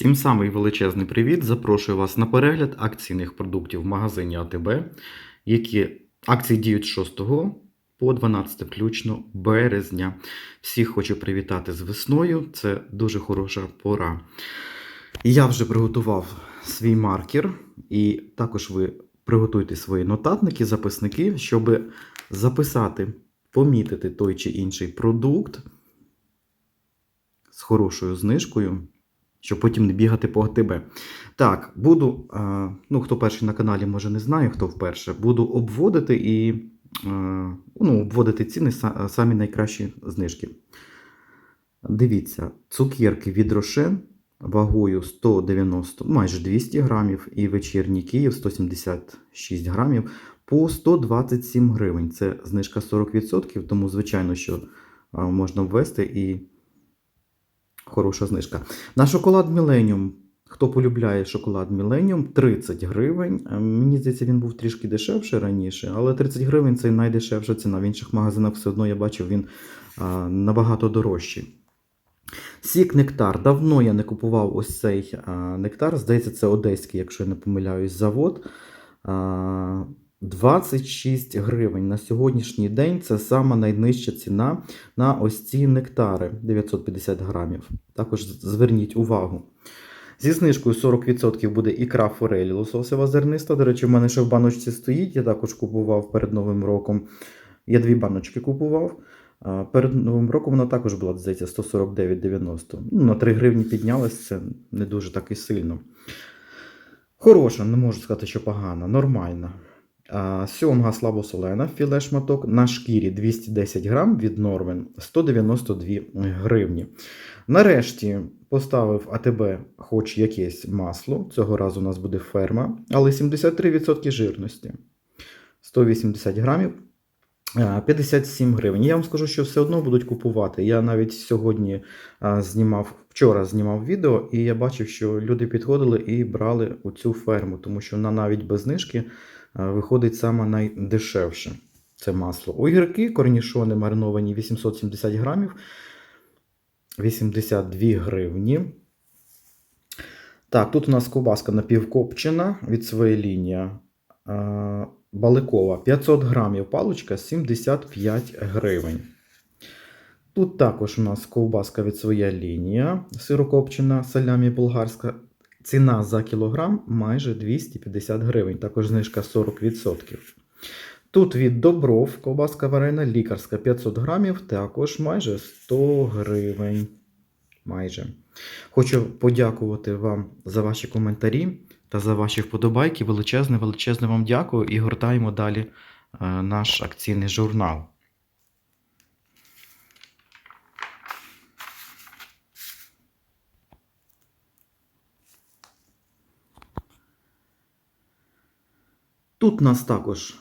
Всім самий величезний привіт. Запрошую вас на перегляд акційних продуктів в магазині АТБ, які акції діють з 6 по 12 включно березня. Всіх хочу привітати з весною. Це дуже хороша пора. Я вже приготував свій маркер, і також ви приготуйте свої нотатники, записники, щоб записати, помітити той чи інший продукт з хорошою знижкою щоб потім не бігати по АТБ. Так, буду, е, ну хто перший на каналі, може не знає, хто вперше, буду обводити і е, ну, обводити ціни самі найкращі знижки. Дивіться, цукерки від Рошен вагою 190, майже 200 грамів, і вечірній Київ 176 грамів по 127 гривень. Це знижка 40%, тому, звичайно, що е, можна ввести і хороша знижка. На шоколад Millennium. Хто полюбляє шоколад Millennium, 30 гривень. Е, Мені здається, він був трішки дешевше раніше, але 30 гривень це найдешевша ціна. В інших магазинах все одно я бачив, він а, набагато дорожчий. Сік нектар. Давно я не купував ось цей а, нектар. Здається, це одеський, якщо я не помиляюсь, завод. А, 26 гривень на сьогоднішній день це сама найнижча ціна на ось ці нектари 950 грамів. Також зверніть увагу. Зі знижкою 40% буде ікра форелі лососева зерниста. До речі, в мене ще в баночці стоїть. Я також купував перед Новим роком. Я дві баночки купував. Перед Новим роком вона також була, здається, 149,90. Ну, на 3 гривні піднялась, це не дуже так і сильно. Хороша, не можу сказати, що погана, нормальна. Сьомга слабосолена, філе шматок на шкірі 210 грам від Норвен 192 гривні. Нарешті поставив АТБ хоч якесь масло. Цього разу у нас буде ферма, але 73% жирності. 180 грамів. 57 гривень. Я вам скажу, що все одно будуть купувати. Я навіть сьогодні знімав, вчора знімав відео, і я бачив, що люди підходили і брали оцю ферму, тому що вона навіть без знижки виходить саме найдешевше. Це масло. Огірки, корнішони мариновані 870 грамів. 82 гривні. Так, тут у нас ковбаска напівкопчена від своєї лінії. Е, Баликова 500 грамів паличка 75 гривень. Тут також у нас ковбаска від своя лінія, сирокопчена, салямі болгарська. Ціна за кілограм майже 250 гривень, також знижка 40%. Тут від Добров ковбаска варена лікарська 500 грамів, також майже 100 гривень. Майже. Хочу подякувати вам за ваші коментарі та за ваші вподобайки. Величезне, величезне вам дякую і гортаємо далі е, наш акційний журнал. Тут нас також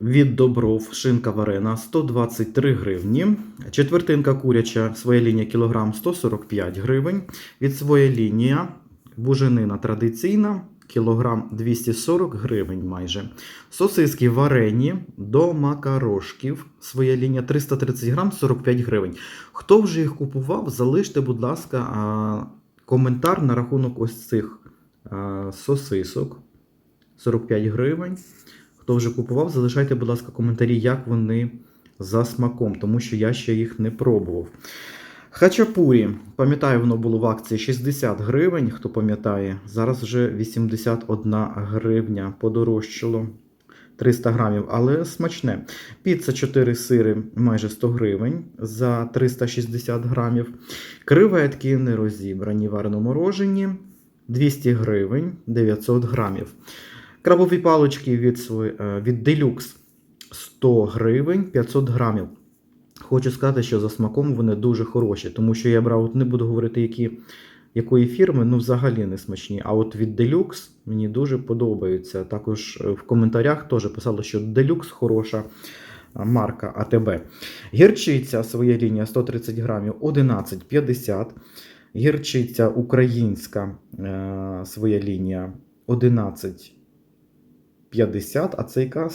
від Добров шинка варена 123 гривні. Четвертинка куряча своя лінія кілограм 145 гривень. Від своя лінія буженина традиційна кілограм 240 гривень майже. Сосиски варені до макарошків. Своя лінія 330 грам 45 гривень. Хто вже їх купував, залиште, будь ласка, коментар на рахунок ось цих сосисок 45 гривень. Хто вже купував, залишайте, будь ласка, коментарі, як вони за смаком, тому що я ще їх не пробував. Хачапурі, пам'ятаю, воно було в акції 60 гривень, хто пам'ятає. Зараз вже 81 гривня подорожчало 300 грамів, але смачне. Піца 4 сири майже 100 гривень за 360 грамів. Креветки нерозібрані варено-морожені 200 гривень 900 грамів. Крабові палички від, е, від Deluxe 100 гривень 500 грамів. Хочу сказати, що за смаком вони дуже хороші, тому що я брав, не буду говорити, які, якої фірми, ну взагалі не смачні. А от від Deluxe мені дуже подобаються. Також е, в коментарях теж писали, що Deluxe хороша марка АТБ. Гірчиця своя лінія 130 грамів 11,50. Гірчиця українська е, своя лінія 11,50. 50, а це яка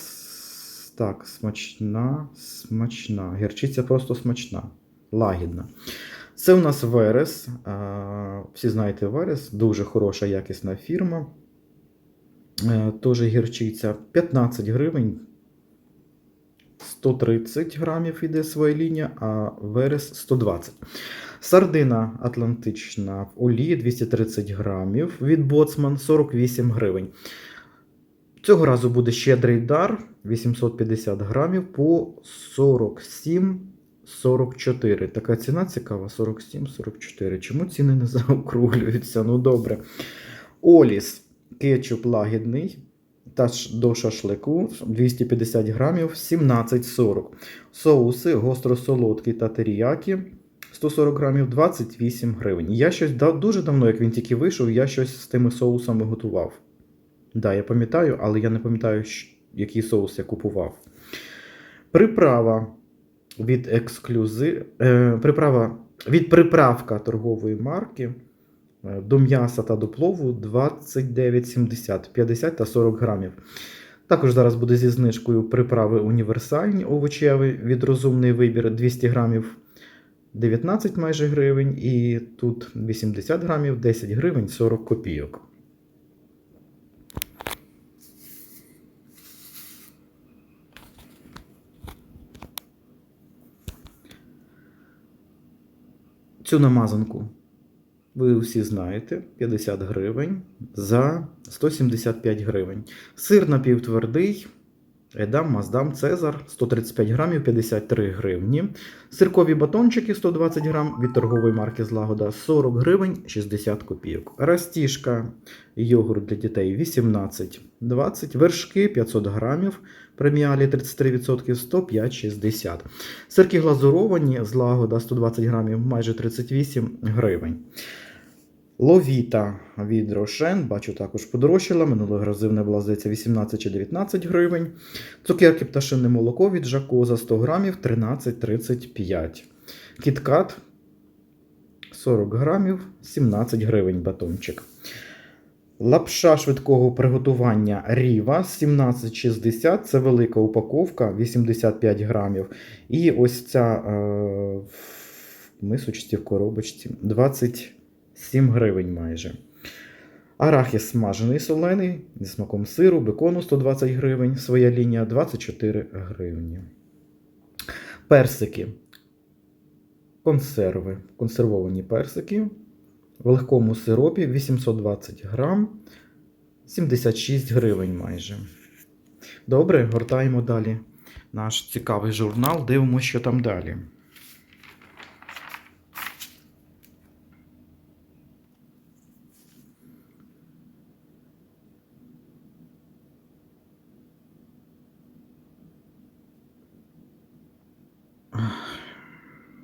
так, смачна, смачна. Гірчиця просто смачна, лагідна. Це у нас Верес. Всі знаєте Верес, дуже хороша якісна фірма. Е, Теж гірчиця 15 гривень. 130 грамів іде своя лінія, а Верес 120. Сардина Атлантична в олії 230 грамів. Від Боцман 48 гривень. Цього разу буде щедрий дар 850 грамів по 47,44. Така ціна цікава 47,44. Чому ціни не заокруглюються? Ну добре. Оліс кетчуп лагідний. Та до шашлику 250 грамів 17,40. Соуси гостро-солодкі та теріякі 140 грамів 28 гривень. Я щось дуже давно, як він тільки вийшов, я щось з тими соусами готував. Да, я пам'ятаю, але я не пам'ятаю, який соус я купував. Приправа від ексклюзив. Е, приправа від приправка торгової марки е, до м'яса та до плову 29,70, 50 та 40 грамів. Також зараз буде зі знижкою приправи універсальні овочеві від розумний вибір 200 грамів 19 майже гривень, і тут 80 грамів 10 гривень 40 копійок. Цю намазанку ви всі знаєте, 50 гривень за 175 гривень. Сир напівтвердий, Едам, Маздам, Цезар 135 грамів 53 гривні. Сиркові батончики 120 грам від торгової марки Злагода 40 гривень 60 копійок. Растіжка, йогурт для дітей 18,20. Вершки 500 грамів. Преміалі 33% 105,60. Сирки глазуровані Злагода 120 грамів майже 38 гривень. Ловіта від Рошен, бачу, також подорожчала. Минулого разу в була, здається, 18 чи 19 гривень. Цукерки пташине молоко від Жако за 100 грамів 13,35. Кіткат 40 грамів 17 гривень батончик. Лапша швидкого приготування Ріва 17,60. Це велика упаковка 85 грамів. І ось ця е, в мисочці в коробочці 27 гривень майже. Арахіс смажений солений зі смаком сиру, бекону 120 гривень. Своя лінія 24 гривні. Персики. Консерви. Консервовані персики. В легкому сиропі 820 грам. 76 гривень майже. Добре, гортаємо далі наш цікавий журнал. Дивимося, що там далі.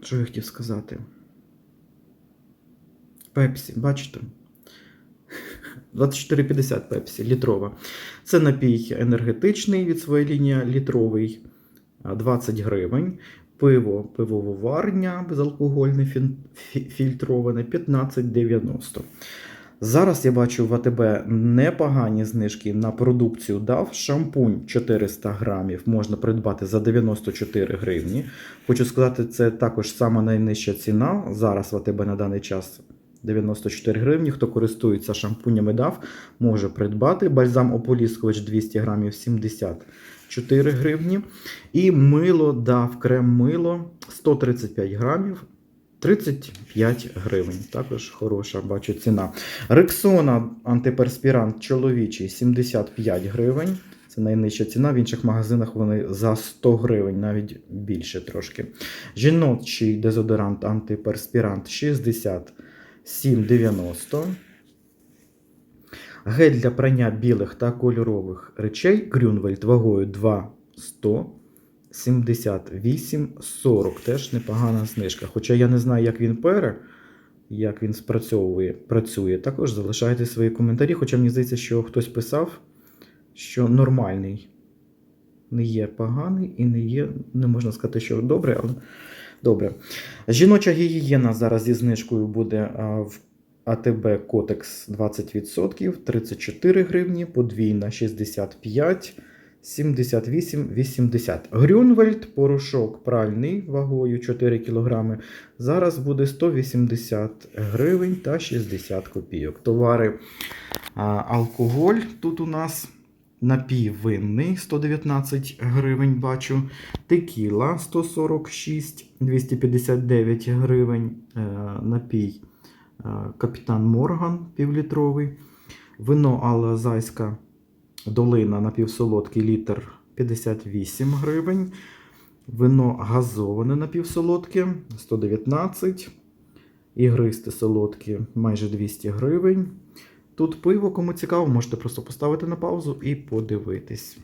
Що я хотів сказати? Пепсі, бачите? 24,50 Пепсі, літрова. Це напій енергетичний від своєї лінії літровий, 20 гривень. Пиво, пивоварня безалкогольне фільтроване 15,90. Зараз я бачу в АТБ непогані знижки на продукцію DAF. Шампунь 400 грамів можна придбати за 94 гривні. Хочу сказати, це також сама найнижча ціна зараз в АТБ на даний час. 94 гривні. Хто користується шампунями DAF, може придбати. Бальзам ополіскувач 200 грамів 74 гривні. І мило DAF крем мило 135 грамів 35 гривень. Також хороша, бачу, ціна. Рексона антиперспірант чоловічий 75 гривень. Це найнижча ціна. В інших магазинах вони за 100 гривень, навіть більше трошки. Жіночий дезодорант антиперспірант 67,90. Гель для прання білих та кольорових речей Грюнвельд вагою 2,100. 78,40. Теж непогана знижка. Хоча я не знаю, як він пере, як він спрацьовує, працює. Також залишайте свої коментарі. Хоча мені здається, що хтось писав, що нормальний. Не є поганий і не є, не можна сказати, що добре, але добре. Жіноча гігієна зараз зі знижкою буде в АТБ Котекс 20%, 34 гривні, подвійна 65, 78,80. Грюнвельд порошок пральний вагою 4 кг. Зараз буде 180 гривень та 60 копійок. Товари алкоголь тут у нас напій винний 119 гривень бачу. Текіла 146, 259 гривень. Е, напій е, Капітан Морган півлітровий. Вино Алазайська долина напівсолодкий літр 58 гривень. Вино газоване напівсолодке 119. Ігристе солодке майже 200 гривень. Тут пиво, кому цікаво, можете просто поставити на паузу і подивитись.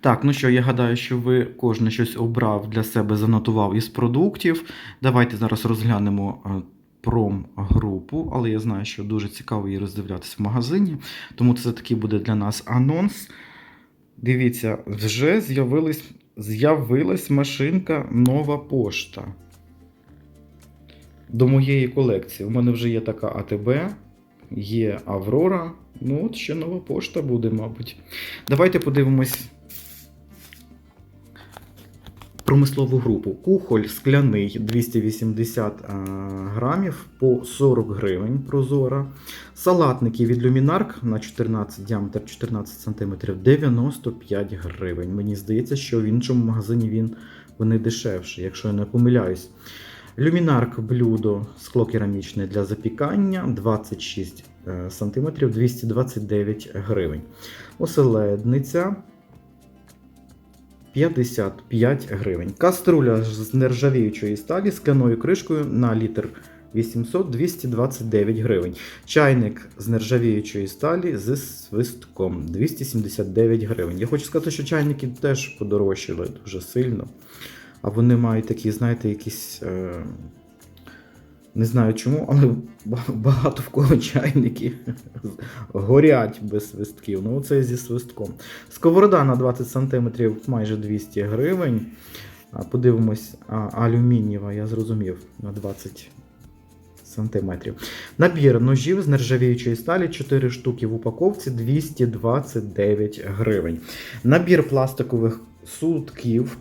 Так, ну що, я гадаю, що ви кожен щось обрав для себе, занотував із продуктів. Давайте зараз розглянемо е, промгрупу, але я знаю, що дуже цікаво її роздивлятися в магазині, тому це такий буде для нас анонс. Дивіться, вже з'явилась, з'явилась машинка нова пошта. До моєї колекції. У мене вже є така АТБ, є Аврора. Ну, от ще нова пошта буде, мабуть. Давайте подивимось промислову групу. Кухоль скляний 280 а, грамів по 40 гривень прозора. Салатники від Люмінарк на 14 діаметр 14 см 95 гривень. Мені здається, що в іншому магазині він вони дешевші, якщо я не помиляюсь. Люмінарк блюдо скло керамічне для запікання 26 см 229 гривень. Оселедниця 55 гривень. Каструля з нержавіючої сталі з кляною кришкою на літр 800 229 гривень. Чайник з нержавіючої сталі з свистком 279 гривень. Я хочу сказати, що чайники теж подорожчали дуже сильно. А вони мають такі, знаєте, якісь. Е... Не знаю чому, але багато в кого чайники горять без свистків. Ну, це зі свистком. Сковорода на 20 см майже 200 гривень. Подивимось, алюмінієва, я зрозумів, на 20 см. Набір ножів з нержавіючої сталі 4 штуки в упаковці 229 гривень. Набір пластикових сутків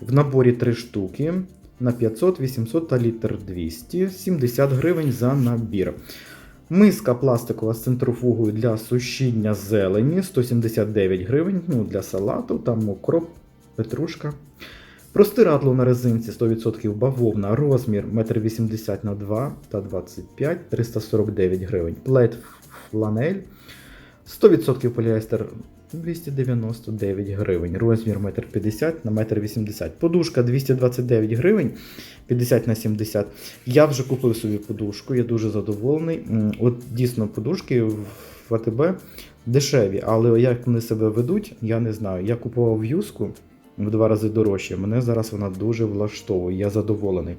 в наборі 3 штуки на 500, 800 та літр 200, 70 гривень за набір. Миска пластикова з центрофугою для сушіння зелені 179 гривень. Ну, для салату, там укроп, петрушка. Простирадло на резинці 100% бавовна, розмір 1,80 на 2 та 25 349 гривень. Плед фланель 100% поліестер 299 гривень. Розмір 1,50 на 1,80 Подушка 229 гривень 50 на 70. Я вже купив собі подушку, я дуже задоволений. От дійсно подушки в АТБ дешеві, але як вони себе ведуть, я не знаю. Я купував юску в два рази дорожче. Мене зараз вона дуже влаштовує, я задоволений.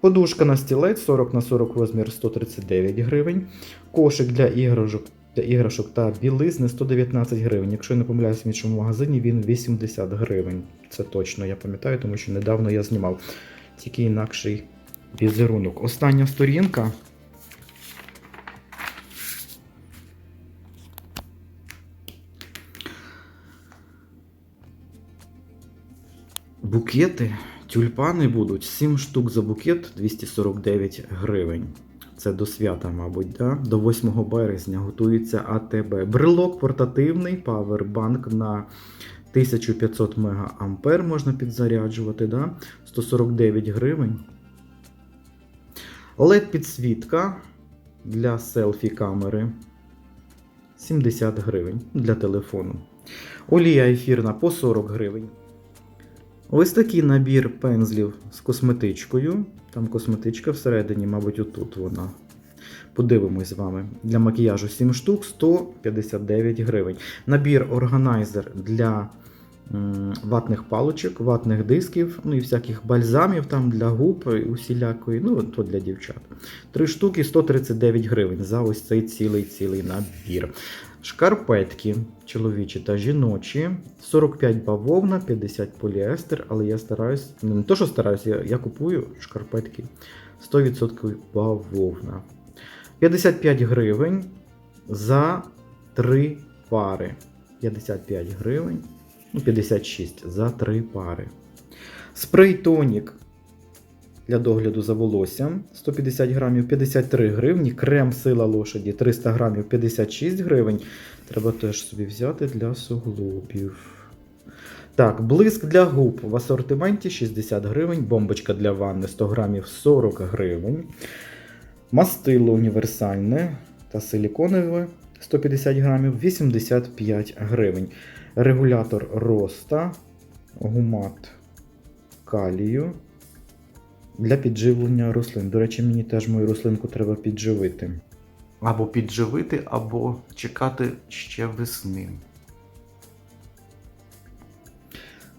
Подушка на стілець 40 на 40 розмір 139 гривень. Кошик для іграшок для іграшок та білизни 119 гривень. Якщо я не помиляюсь в іншому магазині, він 80 гривень. Це точно я пам'ятаю, тому що недавно я знімав тільки інакший візерунок. Остання сторінка. Букети, тюльпани будуть 7 штук за букет 249 гривень. Це до свята, мабуть, да? до 8 березня готується АТБ. Брелок портативний, павербанк на 1500 мА можна підзаряджувати. да? 149 гривень. led підсвітка для селфі камери 70 гривень для телефону. Олія ефірна по 40 гривень. Ось такий набір пензлів з косметичкою. Там косметичка всередині, мабуть, отут вона. Подивимось з вами. Для макіяжу 7 штук 159 гривень. Набір органайзер для ватних палочок, ватних дисків, ну і всяких бальзамів там для губ і усілякої, ну, то для дівчат. 3 штуки 139 гривень за ось цей цілий-цілий набір. Шкарпетки чоловічі та жіночі. 45 бавовна, 50 поліестер, але я стараюсь, ну, не то, що стараюсь, я, я купую шкарпетки 100% бавовна. 55 гривень за 3 пари. 55 гривень, ну 56 за 3 пари. Спрей тонік для догляду за волоссям 150 грамів 53 гривні. Крем сила лошаді 300 грамів 56 гривень. Треба теж собі взяти для суглобів. Так, блиск для губ в асортименті 60 гривень, бомбочка для ванни 100 грамів 40 гривень. Мастило універсальне та силіконове 150 грамів 85 гривень. Регулятор роста, гумат калію для підживлення рослин. До речі, мені теж мою рослинку треба підживити. Або підживити, або чекати ще весни.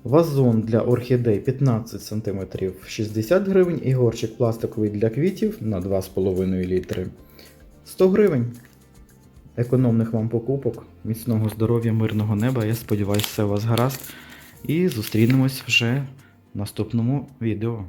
Вазон для орхідей 15 см 60 гривень і горщик пластиковий для квітів на 2,5 літри 100 гривень. Економних вам покупок, міцного здоров'я, мирного неба. Я сподіваюся, все у вас гаразд. І зустрінемось вже в наступному відео.